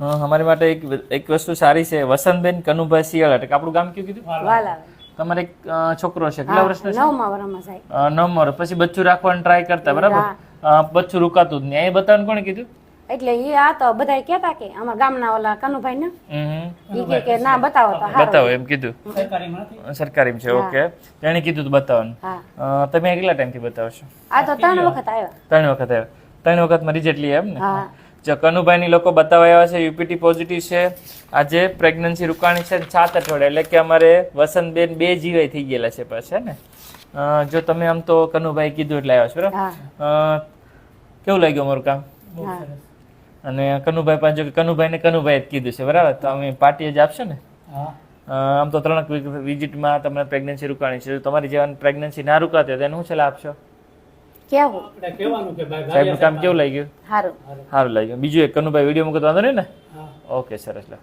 હા, અમારી માટે એક એક વસ્તુ સારી છે વસંતબેન કનુભાઈ શિયાળ. એટલે કે આપણું ગામ કયું કીધું? વાલા. તમારે એક છોકરો છે. કેટલા વર્ષનો છે? નવમા વર્ષ. પછી બચ્ચું રાખવાનું ટ્રાય કરતા બરાબર? બચ્ચું રોકાતું જ નહીં. એ બતાવવાનું કોણે કીધું? એટલે એ આ તો બધા કહેતા કે અમારા ગામના ઓલા કનુભાઈ ને હમ. કે કે ના બતાવો તો બતાવો એમ કીધું. સરકારીમાંથી સરકારી છે ઓકે. તેણે કીધું તું બતાવવાનું. તમે કેટલા ટાઈમથી બતાવો છો? આ તો ત્રણ વખત આવ્યા. ત્રણ વખત આવ્યા. ત્રણ વખતમાં રિઝલ્ટ લઈએ એમ ને હા. જો કનુભાઈની લોકો બતાવવા આવ્યા છે યુપીટી પોઝિટિવ છે. આજે પ્રેગ્નન્સી રૂકાણી છે સાત અઠવાડિયા એટલે કે અમારે વસંતબેન બે જીવાય થઈ ગયેલા છે પાછા ને? જો તમે આમ તો કનુભાઈ કીધું એટલે આવ્યા છો બરાબર? કેવું લાગ્યું અમારું કામ? અને કનુભાઈ પાસે જો કે કનુભાઈને કનુભાઈ જ કીધું છે બરાબર? તો અમે પાર્ટી જ આપશો ને? આમ તો ત્રણ વિઝિટમાં તમને પ્રેગ્નન્સી રોકાણી છે. તમારી જેવા પ્રેગ્નન્સી ના રોકાતી હોય તો એનું શું છેલ્લા આપશો? કેવું? આપણે કે ભાઈ સાહેબનું કામ કેવું લાગ્યું? સારું સારું લાગ્યું. બીજું એક કનુભાઈ વીડિયો મૂકતો તો વાંધો નહીં ને? ઓકે સરસ લો.